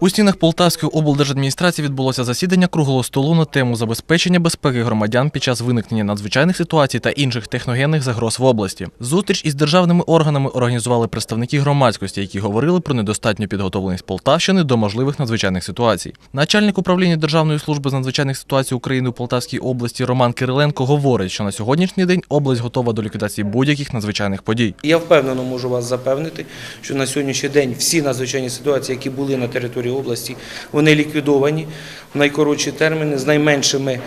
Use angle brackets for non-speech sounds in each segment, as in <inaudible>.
У стінах Полтавської облдержадміністрації відбулося засідання круглого столу на тему забезпечення безпеки громадян під час виникнення надзвичайних ситуацій та інших техногенних загроз в області. Зустріч із державними органами організували представники громадськості, які говорили про недостатню підготовленість Полтавщини до можливих надзвичайних ситуацій. Начальник управління Державної служби з надзвичайних ситуацій України у Полтавській області Роман Кириленко говорить, що на сьогоднішній день область готова до ліквідації будь-яких надзвичайних подій. Я впевнено можу вас запевнити, що на сьогоднішній день всі надзвичайні ситуації, які були на території області, вони ліквідовані. В найкоротші терміни з найменшими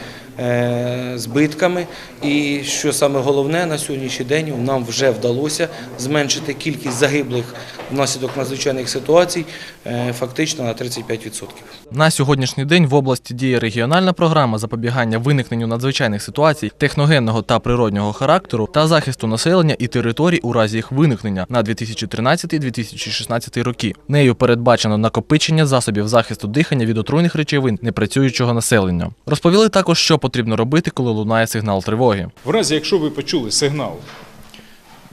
збитками. І що саме головне, на сьогоднішній день нам вже вдалося зменшити кількість загиблих внаслідок надзвичайних ситуацій е, фактично на 35%. На сьогоднішній день в області діє регіональна програма запобігання виникненню надзвичайних ситуацій техногенного та природнього характеру та захисту населення і територій у разі їх виникнення на 2013-2016 роки. Нею передбачено накопичення засобів захисту дихання від отруйних речовин непрацюючого населення. Розповіли також, що потрібно робити, коли лунає сигнал тривоги. В разі, якщо ви почули сигнал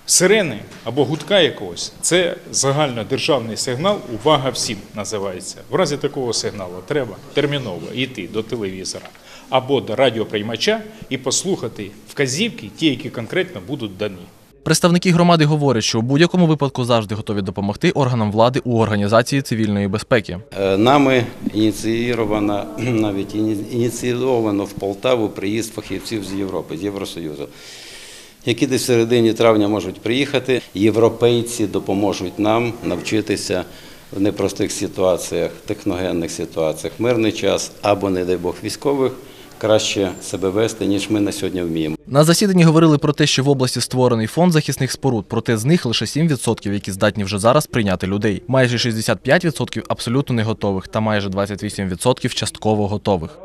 сирени або гудка якогось, це загальнодержавний сигнал Увага всім називається. В разі такого сигналу треба терміново йти до телевізора або до радіоприймача і послухати вказівки, ті, які конкретно будуть дані. Представники громади говорять, що у будь-якому випадку завжди готові допомогти органам влади у організації цивільної безпеки. Е, Нами ініційовано, <clears throat> навіть ініційовано в Полтаву приїзд фахівців з Європи, з Євросоюзу, які десь в середині травня можуть приїхати. Європейці допоможуть нам навчитися в непростих ситуаціях, техногенних ситуаціях, мирний час або, не дай Бог, військових краще себе вести, ніж ми на сьогодні вміємо. На засіданні говорили про те, що в області створений фонд захисних споруд, проте з них лише 7%, які здатні вже зараз прийняти людей. Майже 65% абсолютно не готових та майже 28% частково готових.